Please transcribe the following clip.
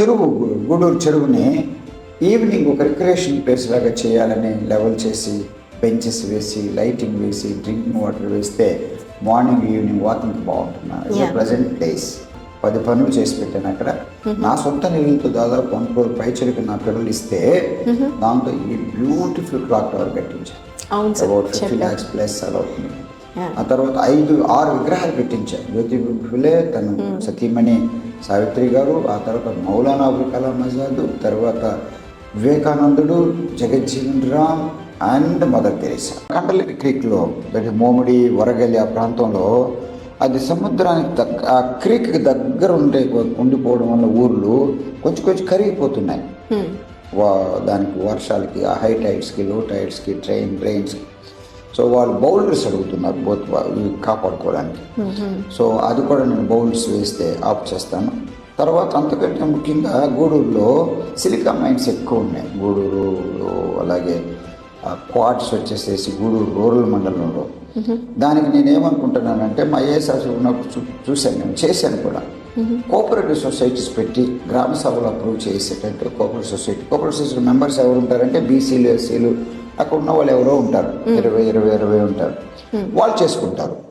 చెరువు గూడూరు చెరువుని ఈవినింగ్ ఒక రిక్రియేషన్ ప్లేస్ లాగా చేయాలని లెవెల్ చేసి బెంచెస్ వేసి లైటింగ్ వేసి డ్రింకింగ్ వాటర్ వేస్తే మార్నింగ్ ఈవినింగ్ వాకింగ్ బాగుంటుంది. ప్రజెంట్ ప్లేస్ పది పనులు చేసి పెట్టాను అక్కడ. నా సొంత నిధులతో దాదాపు వన్ క్రోర్ పైచలికి నా పిల్లలు ఇస్తే దాంతో ఈ బ్యూటిఫుల్ క్లాక్ టవర్ కట్టించాను అబౌట్ ఫిఫ్టీ ల్యాక్స్ ప్లస్ అవుతుంది. ఆ తర్వాత ఐదు ఆరు విగ్రహాలు పెట్టించారు జ్యోతి ఫులే తను సతీమణి సావిత్రి గారు ఆ తర్వాత మౌలానా అబుల్ కలాం ఆజాద్ తర్వాత వివేకానందుడు Jagjivan Ram and Mother Teresa. Kandali క్రీక్లో అంటే మోమిడి వరగల్లి ఆ ప్రాంతంలో అది సముద్రానికి దగ్గ ఆ క్రీక్కి దగ్గర ఉండే ఉండిపోవడం వల్ల ఊర్లు కొంచెం కొంచెం కరిగిపోతున్నాయి. వా దానికి వర్షాలకి ఆ హై టైడ్స్కి లో టైడ్స్కి ట్రైన్ ట్రైన్స్కి సో వాళ్ళు బౌలర్స్ అడుగుతున్నారు బోత్ కాపాడుకోవడానికి. సో అది కూడా నేను బౌల్స్ వేస్తే ఆఫ్ చేస్తాను. తర్వాత అంతకంటే ముఖ్యంగా గూడూరులో సిలికా మైన్స్ ఎక్కువ ఉన్నాయి. గూడూరు అలాగే క్వార్ట్స్ వచ్చేసేసి గూడూరు రూరల్ మండలంలో. దానికి నేను ఏమనుకుంటున్నానంటే మా ఏఎస్ఆర్ ఉన్నప్పుడు చూ చూశాను నేను చేశాను కూడా. కోఆపరేటివ్ సొసైటీస్ పెట్టి గ్రామ సభలు అప్రూవ్ చేసేటట్టు cooperative society cooperative society members ఎవరు ఉంటారంటే బీసీలు ఎస్సీలు అక్కడ ఉన్న వాళ్ళు ఎవరో ఉంటారు. ఇరవై ఇరవై ఇరవై ఉంటారు. వాళ్ళు చేసుకుంటారు.